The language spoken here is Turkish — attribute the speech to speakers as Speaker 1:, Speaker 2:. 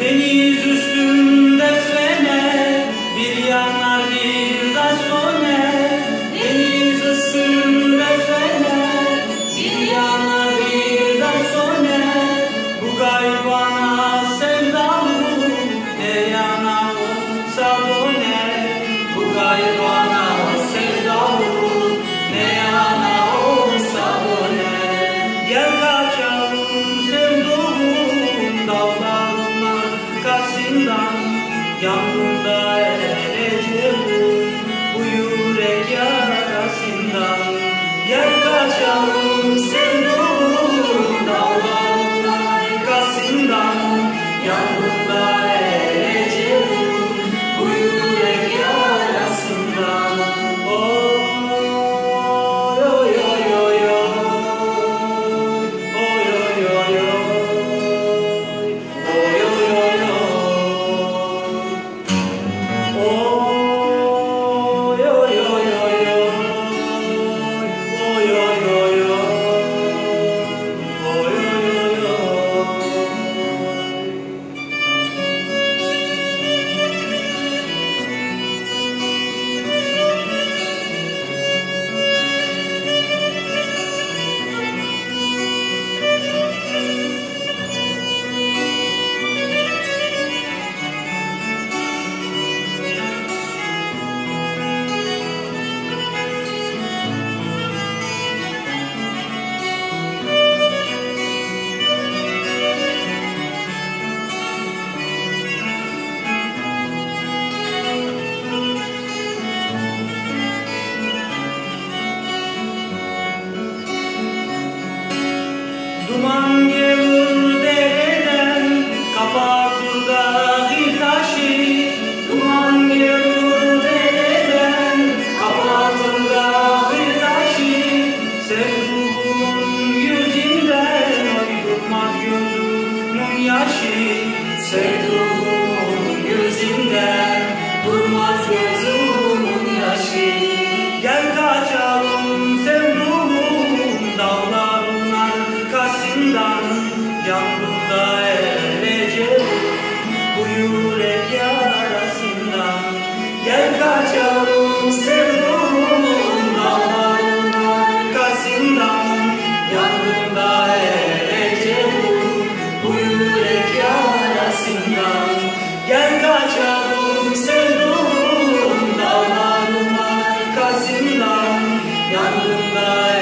Speaker 1: 给你。yanında ereceğim bu yürek yarasından gel kaçalım. Sen ruhundan arkasından yanında Duman gelir dereden kapatır dahi taşı Duman gelir dereden kapatır dahi taşı. Sevduğumun yüzünden ayrılmaz gözümün yaşı Sevduğumun Yanında